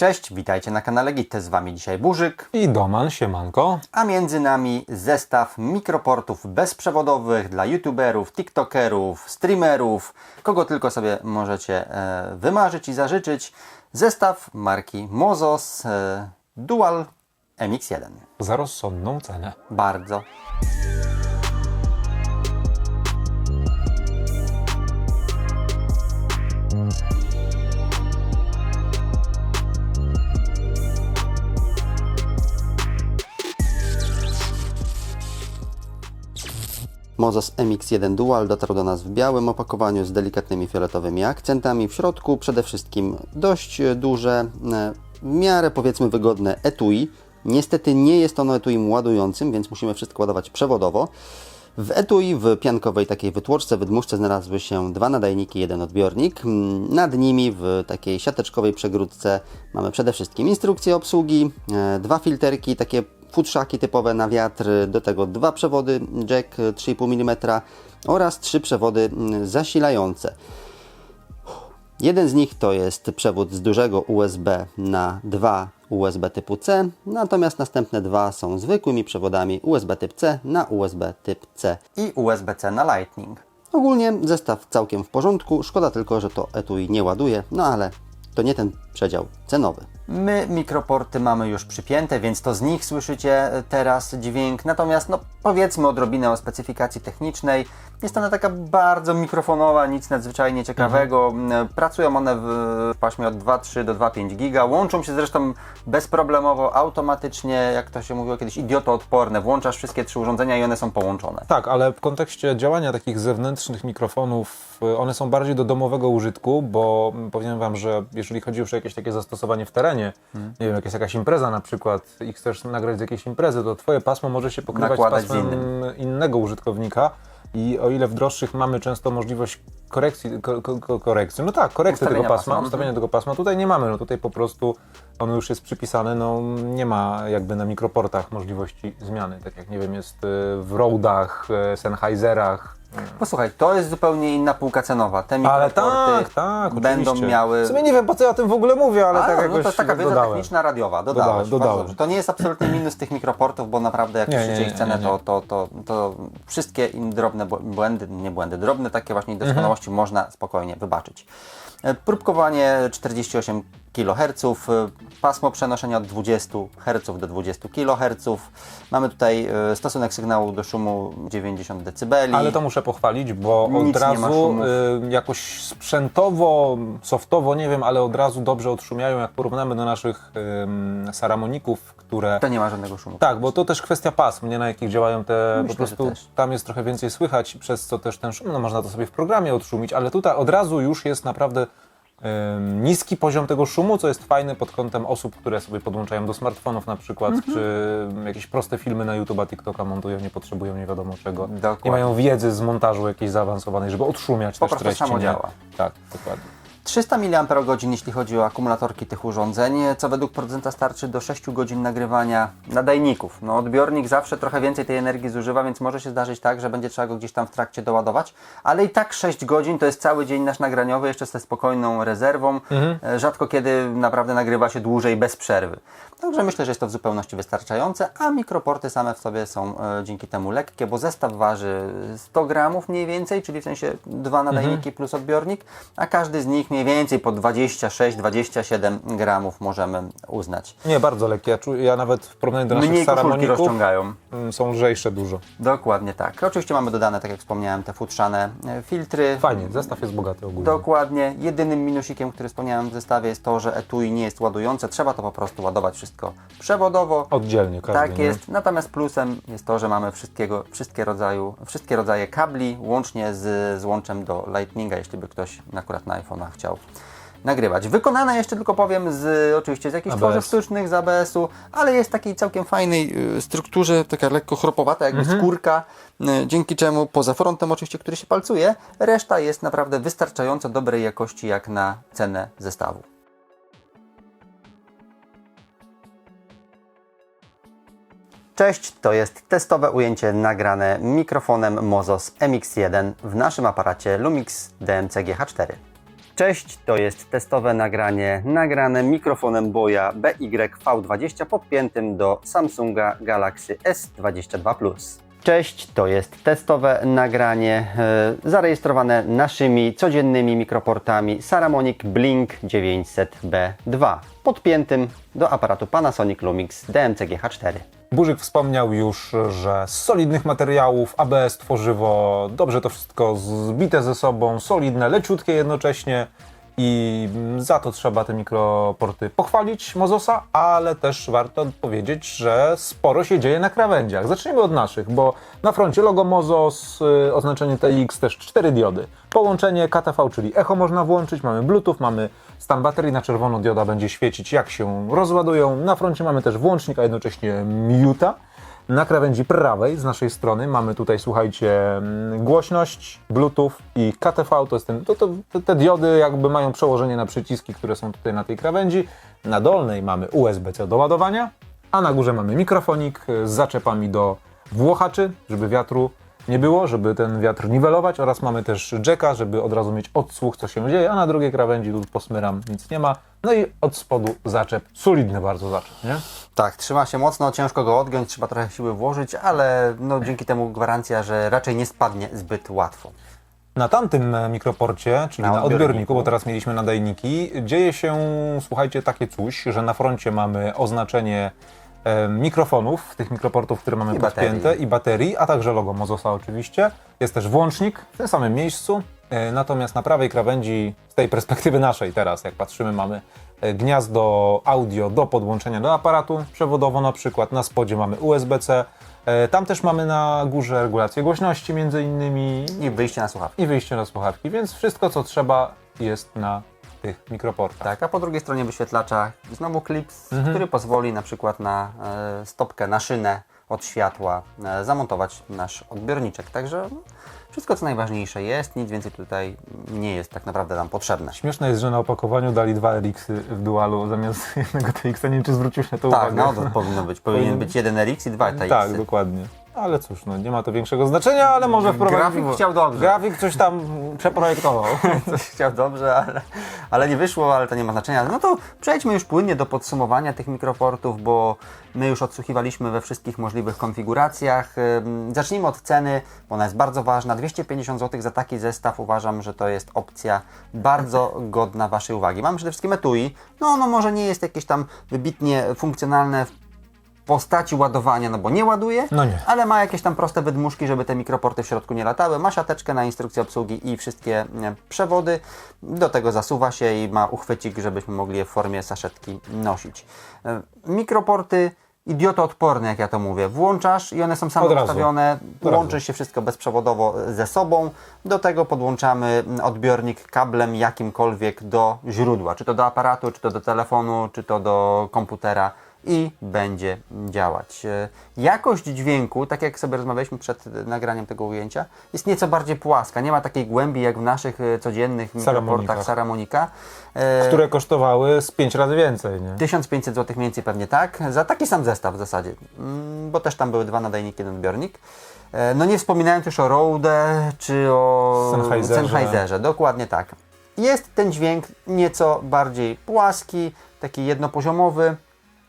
Cześć, witajcie na kanale Gitte, z Wami dzisiaj Burzyk, I Doman, siemanko. a między nami zestaw mikroportów bezprzewodowych dla youtuberów, tiktokerów, streamerów, kogo tylko sobie możecie e, wymarzyć i zażyczyć. Zestaw marki Mozos e, Dual MX1. Za rozsądną cenę. Bardzo. Mozos MX1 Dual dotarł do nas w białym opakowaniu z delikatnymi fioletowymi akcentami. W środku przede wszystkim dość e, duże, e, w miarę powiedzmy wygodne etui. Niestety nie jest ono etuim ładującym, więc musimy wszystko ładować przewodowo. W etui w piankowej takiej wytłoczce, wydmuszce znalazły się dwa nadajniki, jeden odbiornik. Mm, Nad nimi w takiej siateczkowej przegródce mamy przede wszystkim instrukcję obsługi, e, dwa filterki, takie futrzaki typowe na wiatr, do tego dwa przewody jack e, 3,5 mm oraz trzy przewody mm, zasilające. Jeden z nich to jest przewód z dużego USB na dwa USB typu C, natomiast następne dwa są zwykłymi przewodami USB typ C na USB typ C i USB-C na Lightning. Ogólnie zestaw całkiem w porządku, szkoda tylko, że to etui nie ładuje, no ale to nie ten przedział cenowy. My mikroporty mamy już przypięte, więc to z nich słyszycie teraz dźwięk. Natomiast no, powiedzmy odrobinę o specyfikacji technicznej. Jest ona taka bardzo mikrofonowa, nic nadzwyczajnie ciekawego. Pracują one w, w paśmie od 2,3 do 2,5 giga. Łączą się zresztą bezproblemowo, automatycznie, jak to się mówiło kiedyś, idiotoodporne. Włączasz wszystkie trzy urządzenia i one są połączone. Tak, ale w kontekście działania takich zewnętrznych mikrofonów, y, one są bardziej do domowego użytku, bo mm, powiem Wam, że jeżeli chodzi już o jakieś takie zastosowanie w terenie, Hmm. nie wiem, jak jest jakaś impreza na przykład i chcesz nagrać z jakiejś imprezy, to Twoje pasmo może się pokrywać Nakładać pasmem innego użytkownika i o ile w droższych mamy często możliwość korekcji, ko, ko, ko, korekcji, no tak, korekty tego pasma, pasma, ustawienia tego pasma, tutaj nie mamy, no tutaj po prostu ono już jest przypisane, no nie ma jakby na mikroportach możliwości zmiany, tak jak nie wiem, jest y, w Roadach, y, Sennheiserach, Posłuchaj, to jest zupełnie inna półka cenowa. Te ale mikroporty tak, tak, będą oczywiście. miały... W sumie nie wiem, po co ja o tym w ogóle mówię, ale A, tak no jakoś to taka wiedza dodałem. techniczna radiowa, dodałeś. Dodałem, Bardzo dodałem. dobrze. To nie jest absolutny minus tych mikroportów, bo naprawdę jak Nie, słyszycie nie, ich cenę, nie, To, to, to, to wszystkie im drobne bł- błędy, nie błędy, drobne takie właśnie niedoskonałości można spokojnie wybaczyć. E, Próbkowanie 48 kHz, e, pasmo przenoszenia od 20 Hz do 20 kHz. Mamy tutaj e, stosunek sygnału do szumu 90 dB. Ale to muszę pochwalić, bo Nic od razu y, jakoś sprzętowo, softowo, nie wiem, ale od razu dobrze odszumiają, jak porównamy do naszych saramoników, które... To nie ma żadnego szumu. Tak, bo to też kwestia pasm, nie na jakich działają te, Myślę, po prostu tam jest trochę więcej słychać, przez co też ten szum, no można to sobie w programie odszumić, ale tutaj od razu już jest naprawdę niski poziom tego szumu, co jest fajne pod kątem osób, które sobie podłączają do smartfonów na przykład, Mhm. czy jakieś proste filmy na YouTube'a, TikToka montują, nie potrzebują nie wiadomo czego. Dokładnie. Nie mają wiedzy z montażu jakiejś zaawansowanej, żeby odszumiać Po też prostu treści. samo nie? działa. Tak, dokładnie. 300 mAh jeśli chodzi o akumulatorki tych urządzeń, co według producenta starczy do 6 godzin nagrywania nadajników. No, odbiornik zawsze trochę więcej tej energii zużywa, więc może się zdarzyć tak, że będzie trzeba go gdzieś tam w trakcie doładować, ale i tak 6 godzin to jest cały dzień nasz nagraniowy, jeszcze ze spokojną rezerwą. E, Rzadko kiedy naprawdę nagrywa się dłużej bez przerwy. Także myślę, że jest to w zupełności wystarczające, a mikroporty same w sobie są e, dzięki temu lekkie, bo zestaw waży 100 gramów mniej więcej, czyli w sensie dwa nadajniki plus odbiornik, a każdy z nich mniej więcej po 26-27 gramów możemy uznać. Nie, bardzo lekkie. Ja, nawet w porównaniu do naszych Mniej koszulki rozciągają. mm, są lżejsze dużo. Dokładnie tak. Oczywiście mamy dodane, tak jak wspomniałem, te futrzane e, filtry. Fajnie, zestaw jest bogaty ogólnie. Dokładnie. Jedynym minusikiem, który wspomniałem w zestawie jest to, że etui nie jest ładujące. Trzeba to po prostu ładować wszystko przewodowo. Oddzielnie każdy, Tak nie? jest. Natomiast plusem jest to, że mamy wszystkiego, wszystkie, rodzaju, wszystkie rodzaje kabli, łącznie z złączem do Lightninga, jeśli by ktoś akurat na iPhone'ach chciał nagrywać. Wykonana jeszcze tylko powiem z oczywiście z jakichś ABS. tworzyw sztucznych, z ABS-u, ale jest takiej całkiem fajnej y, strukturze, taka lekko chropowata, jakby skórka, y, dzięki czemu poza frontem oczywiście, który się palcuje, reszta jest naprawdę wystarczająco dobrej jakości jak na cenę zestawu. Cześć, to jest testowe ujęcie nagrane mikrofonem Mozos MX1 w naszym aparacie Lumix DMC GH4. Cześć, to jest testowe nagranie nagrane mikrofonem Boya BYV20 podpiętym do Samsunga Galaxy S22 Plus. Cześć, to jest testowe nagranie e, zarejestrowane naszymi codziennymi mikroportami Saramonic Blink 900B2 podpiętym do aparatu Panasonic Lumix DMC-GH4. Burzyk wspomniał już, że z solidnych materiałów, ABS, tworzywo, dobrze to wszystko zbite ze sobą, solidne, leciutkie jednocześnie i za to trzeba te mikroporty pochwalić Mozosa, ale też warto powiedzieć, że sporo się dzieje na krawędziach. Zacznijmy od naszych, bo na froncie logo Mozos, y, oznaczenie TX, też cztery diody. Połączenie KTV, czyli echo można włączyć, mamy Bluetooth, mamy stan baterii, na czerwono dioda będzie świecić jak się rozładują. Na froncie mamy też włącznik, a jednocześnie miuta. Na krawędzi prawej z naszej strony mamy tutaj, słuchajcie, mm, głośność, Bluetooth i KTV. To jest ten, to, to, te- diody jakby mają przełożenie na przyciski, które są tutaj na tej krawędzi. Na dolnej mamy USB-C do ładowania, a na górze mamy mikrofonik z zaczepami do włochaczy, żeby wiatru nie było, żeby ten wiatr niwelować oraz mamy też jacka, żeby od razu mieć odsłuch, co się dzieje, a na drugiej krawędzi tu posmyram, nic nie ma. No i od spodu zaczep, solidny bardzo zaczep, nie? Tak, trzyma się mocno, ciężko go odgiąć, trzeba trochę siły włożyć, ale no, dzięki temu gwarancja, że raczej nie spadnie zbyt łatwo. Na tamtym e, mikroporcie, czyli Na na, odbiorniku, odbiorniku. bo teraz mieliśmy nadajniki, dzieje się, słuchajcie, takie coś, że na froncie mamy oznaczenie e, mikrofonów, tych mikroportów, które mamy I podpięte baterii. i baterii, a także logo Mozosa oczywiście. Jest też włącznik w tym samym miejscu, natomiast na prawej krawędzi, z tej perspektywy naszej teraz, jak patrzymy, mamy e, gniazdo audio do podłączenia do aparatu przewodowo na przykład, na spodzie mamy USB-C, E, Tam też mamy na górze regulację głośności między innymi I wyjście na słuchawki. i wyjście na słuchawki, więc wszystko co trzeba jest na tych mikroportach. Tak, a po drugiej stronie wyświetlacza znowu klips, Mhm. który pozwoli na przykład na e, stopkę, na szynę od światła e, zamontować nasz odbiorniczek. Także wszystko co najważniejsze jest, nic więcej tutaj nie jest tak naprawdę nam potrzebne. Śmieszne jest, że na opakowaniu dali dwa RX-y w dualu zamiast jednego TX. Nie wiem, czy zwróciłeś na to Tak, uwagę. no to powinno być. Powinien być jeden RX i dwa TX. Tak, dokładnie. Ale cóż, no, nie ma to większego znaczenia, ale może wprowadzić. Grafik chciał dobrze. Grafik coś tam przeprojektował. Coś chciał dobrze, ale, ale nie wyszło, ale to nie ma znaczenia. No to przejdźmy już płynnie do podsumowania tych mikroportów, bo my już odsłuchiwaliśmy we wszystkich możliwych konfiguracjach. Zacznijmy od ceny, bo ona jest bardzo ważna. 250 zł za taki zestaw uważam, że to jest opcja bardzo godna Waszej uwagi. Mamy przede wszystkim etui. No ono może nie jest jakieś tam wybitnie funkcjonalne w postaci ładowania, no bo nie ładuje, No nie. ale ma jakieś tam proste wydmuszki, żeby te mikroporty w środku nie latały. Ma siateczkę na instrukcję obsługi i wszystkie przewody. Do tego zasuwa się i ma uchwycik, żebyśmy mogli je w formie saszetki nosić. E, Mikroporty idiotoodporne, jak ja to mówię. Włączasz i one są same ustawione. Łączy się wszystko bezprzewodowo ze sobą. Do tego podłączamy odbiornik kablem jakimkolwiek do źródła. Czy to do aparatu, czy to do telefonu, czy to do komputera i będzie działać. E, Jakość dźwięku, tak jak sobie rozmawialiśmy przed nagraniem tego ujęcia, jest nieco bardziej płaska. Nie ma takiej głębi jak w naszych e, codziennych mikroportach Saramonikach. Saramonika. E, które kosztowały z pięć razy więcej, nie? 1500 zł mniej więcej pewnie tak, za taki sam zestaw w zasadzie, Mm, bo też tam były dwa nadajniki, jeden odbiornik. No nie wspominając już o Rode czy o Sennheiserze. Sennheiserze, dokładnie tak. Jest ten dźwięk nieco bardziej płaski, taki jednopoziomowy,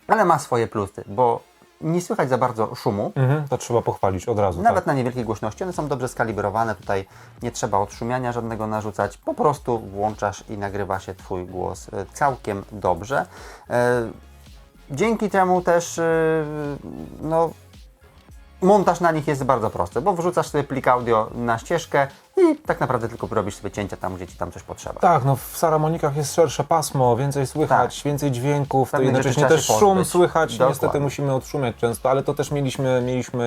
ale ma swoje plusy, bo nie słychać za bardzo szumu, Mhm, to trzeba pochwalić od razu. nawet tak. na niewielkiej głośności. One są dobrze skalibrowane, tutaj nie trzeba odszumiania żadnego narzucać. Po prostu włączasz i nagrywa się Twój głos e, całkiem dobrze. E, Dzięki temu też e, no, montaż na nich jest bardzo prosty, bo wrzucasz sobie plik audio na ścieżkę i tak naprawdę tylko robisz sobie cięcia tam, gdzie Ci tam coś potrzeba. Tak, no w Saramonikach jest szersze pasmo, więcej słychać, więcej dźwięków, to Pewnych jednocześnie rzeczy trzeba też się szum pozbyć. słychać, Dokładnie. niestety musimy odszumiać często, ale to też mieliśmy, mieliśmy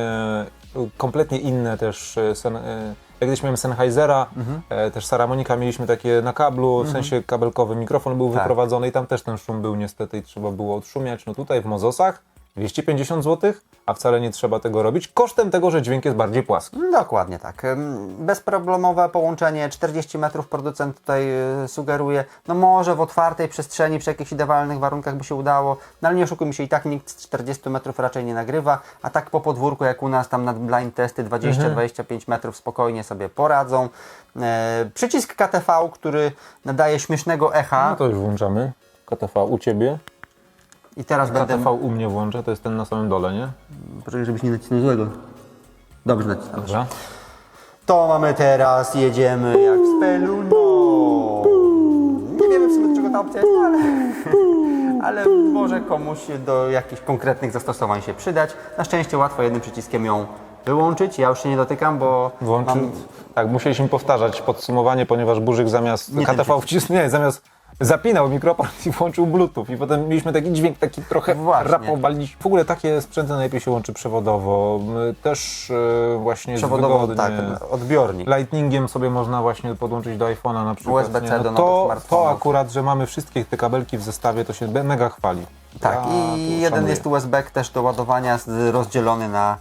e, kompletnie inne też, e, sen, e, jak gdzieś miałem Sennheisera, Mhm. e, też Saramonika mieliśmy takie na kablu, w sensie kabelkowy mikrofon był Tak. wyprowadzony i tam też ten szum był niestety i trzeba było odszumiać, no tutaj w Mozosach 250 zł, a wcale nie trzeba tego robić, kosztem tego, że dźwięk jest bardziej płaski. Dokładnie tak. Bezproblemowe połączenie 40 metrów producent tutaj y, sugeruje. No może w otwartej przestrzeni przy jakichś idealnych warunkach by się udało, no ale nie oszukujmy się, i tak nikt z 40 metrów raczej nie nagrywa, a tak po podwórku jak u nas tam na blind testy 20-25 metrów spokojnie sobie poradzą. E, przycisk KTV, który nadaje śmiesznego echa No to już włączamy. KTV u Ciebie. I teraz będę... KTV u mnie włączę, to jest ten na samym dole, nie? Poczekaj, żebyś nie nacisnął złego. Dobrze nacisnąłeś. Dobra. To mamy teraz, jedziemy jak z Peluno. Nie wiemy w sumie do czego ta opcja jest, ale, ale może komuś do jakichś konkretnych zastosowań się przydać. Na szczęście łatwo jednym przyciskiem ją wyłączyć. Ja już się nie dotykam, bo Włączy... mam... Tak, musieliśmy powtarzać podsumowanie, ponieważ Burzyk zamiast Nie KTV wcisnął, nie, zamiast zapinał mikrofon i włączył Bluetooth i potem mieliśmy taki dźwięk, taki trochę rapowaliśmy. W ogóle takie sprzęty najlepiej się łączy przewodowo, też e, właśnie przewodowo wygodnie. tak, odbiornik. Lightningiem sobie można właśnie podłączyć do iPhone'a na przykład. USB-C? No do to, to akurat, że mamy wszystkie te kabelki w zestawie, to się mega chwali. Tak, Ja i jeden szanuję. jest USB też do ładowania, rozdzielony na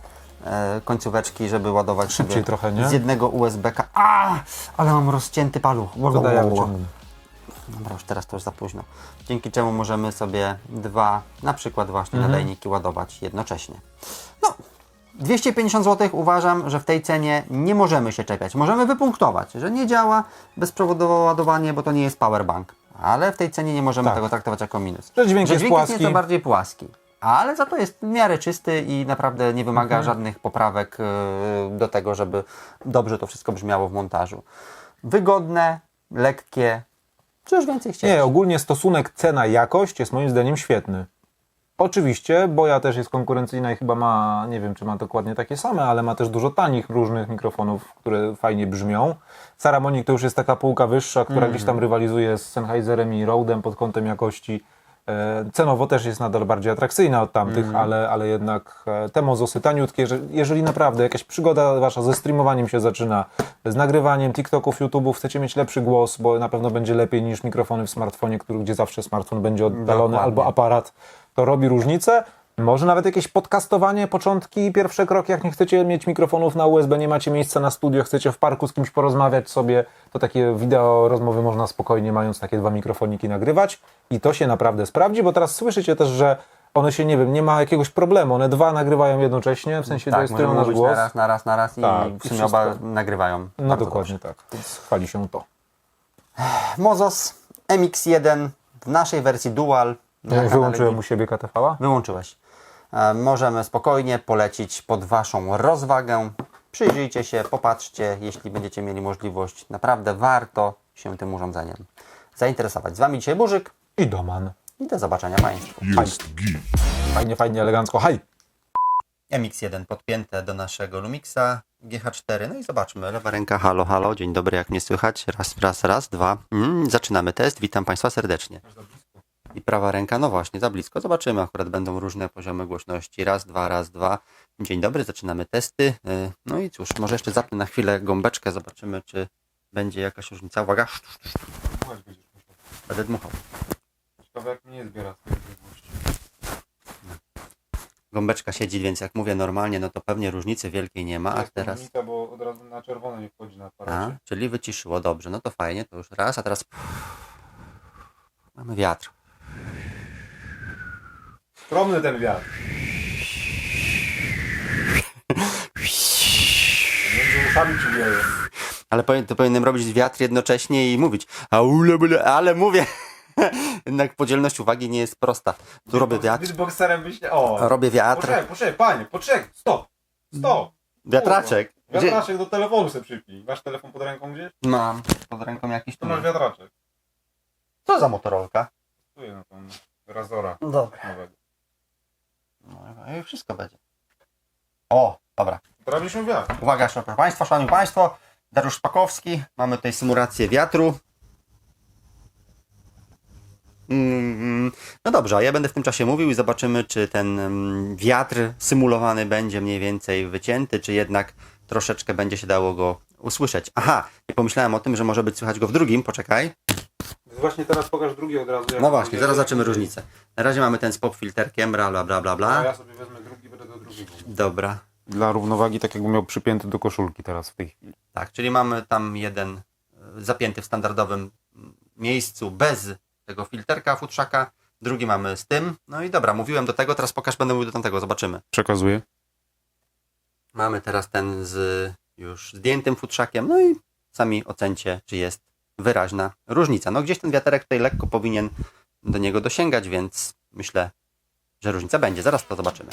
e, końcóweczki, żeby ładować Szybciej sobie trochę, nie? z jednego USB-ka. A, ale mam rozcięty paluch. Wow, wow, wow. Dobra, już teraz to już za późno. Dzięki czemu możemy sobie dwa, na przykład właśnie Mhm. nadajniki ładować jednocześnie. No, 250 zł uważam, że w tej cenie nie możemy się czepiać. Możemy wypunktować, że nie działa bezprzewodowe ładowanie, bo to nie jest powerbank. Ale w tej cenie nie możemy Tak. tego traktować jako minus. Że dźwięk jest płaski. nieco bardziej płaski. Ale za to jest w miarę czysty i naprawdę nie wymaga Mhm. żadnych poprawek yy, do tego, żeby dobrze to wszystko brzmiało w montażu. Wygodne, lekkie. Cóż więcej chcieć? Nie, ogólnie stosunek cena-jakość jest moim zdaniem świetny. Oczywiście, Boja też jest konkurencyjna i chyba ma, nie wiem czy ma dokładnie takie same, ale ma też dużo tanich różnych mikrofonów, które fajnie brzmią. Saramonic to już jest taka półka wyższa, która gdzieś tam rywalizuje z Sennheiserem i Rode'em pod kątem jakości. E, Cenowo też jest nadal bardziej atrakcyjna od tamtych, ale, ale jednak e, te mozosy taniutkie, że jeżeli naprawdę jakaś przygoda wasza ze streamowaniem się zaczyna, z nagrywaniem TikToków, YouTube'ów, chcecie mieć lepszy głos, bo na pewno będzie lepiej niż mikrofony w smartfonie, który, gdzie zawsze smartfon będzie oddalony Dokładnie. albo aparat, to robi różnicę. Może nawet jakieś podcastowanie, początki, pierwsze kroki, jak nie chcecie mieć mikrofonów na USB, nie macie miejsca na studio, chcecie w parku z kimś porozmawiać sobie, to takie wideo rozmowy można spokojnie, mając takie dwa mikrofoniki, nagrywać i to się naprawdę sprawdzi, bo teraz słyszycie też, że one się, nie wiem, nie ma jakiegoś problemu, one dwa nagrywają jednocześnie, w sensie tak, rejestrują nasz głos. na raz, na raz, na raz i Tak, w sumie oba nagrywają. No dokładnie tak, więc chwali się to. dobrze. Mozos MX1 w naszej wersji Dual. na Wyłączyłem u siebie KTV-a? Wyłączyłeś. E, Możemy spokojnie polecić pod Waszą rozwagę. Przyjrzyjcie się, popatrzcie, jeśli będziecie mieli możliwość. Naprawdę warto się tym urządzeniem zainteresować. Z Wami dzisiaj Burzyk I Doman. i do zobaczenia Państwu. Jest git. Fajnie, fajnie, elegancko. Haj! MX1 podpięte do naszego Lumixa GH4. No i zobaczmy. Lewa ręka, halo, halo. Dzień dobry, jak mnie słychać? Raz, raz, raz, dwa. Mm, zaczynamy test. Witam Państwa serdecznie. I prawa ręka, no właśnie, za blisko. Zobaczymy, akurat będą różne poziomy głośności. Raz, dwa, raz, dwa. Dzień dobry, zaczynamy testy. Y, No i cóż, może jeszcze zapnę na chwilę gąbeczkę, zobaczymy, czy będzie jakaś różnica. Uwaga, będę dmuchał. Ciekawe jak mnie zbiera. Gąbeczka siedzi, więc jak mówię normalnie, no to pewnie różnicy wielkiej nie ma, a teraz... bo od razu na czerwone nie wchodzi na A, czyli wyciszyło, dobrze, no to fajnie, to już raz, a teraz mamy wiatr. Skromny ten wiatr. Między uszami ci wieje. Ale powin, to powinienem robić wiatr jednocześnie i mówić, a ule, byle, ale mówię. Jednak podzielność uwagi nie jest prosta. Tu robię wiatr, Beatboxerem byś nie... O! robię wiatr, Poczekaj, poczekaj, panie, poczekaj, stop! Stop! wiatraczek. Kurwa. Gdzie? Wiatraczek do telefonu sobie przypnij. Masz telefon pod ręką gdzieś? Mam pod ręką jakiś Tu tu. masz wiatraczek. Co za motorolka? Tu jest na tą Razora Dobra. nowego. No i wszystko będzie. O, dobra. Robiliśmy wiatr. Uwaga, proszę Państwa, Szanowni Państwo, Dariusz Szpakowski, mamy tutaj symulację wiatru. Mm, No dobrze, a ja będę w tym czasie mówił i zobaczymy, czy ten mm, wiatr symulowany będzie mniej więcej wycięty, czy jednak troszeczkę będzie się dało go usłyszeć. Aha, nie pomyślałem o tym, że może być słychać go w drugim, poczekaj. Właśnie teraz pokaż drugi od razu. No właśnie, zaraz zobaczymy różnicę. Na razie mamy ten z pop filterkiem, bla bla bla bla A bla. ja sobie wezmę drugi, będę do drugiego. Dobra. Dla równowagi tak jakby miał przypięty do koszulki teraz w tej chwili. Tak, czyli mamy tam jeden e, zapięty w standardowym mm, miejscu bez tego filterka futrzaka, drugi mamy z tym. No i dobra, mówiłem do tego, teraz pokaż, będę mówił do tamtego, zobaczymy. Przekazuję. Mamy teraz ten z już zdjętym futrzakiem, no i sami ocencie, czy jest wyraźna różnica. No gdzieś ten wiaterek tutaj lekko powinien do niego dosięgać, więc myślę, że różnica będzie. Zaraz to zobaczymy.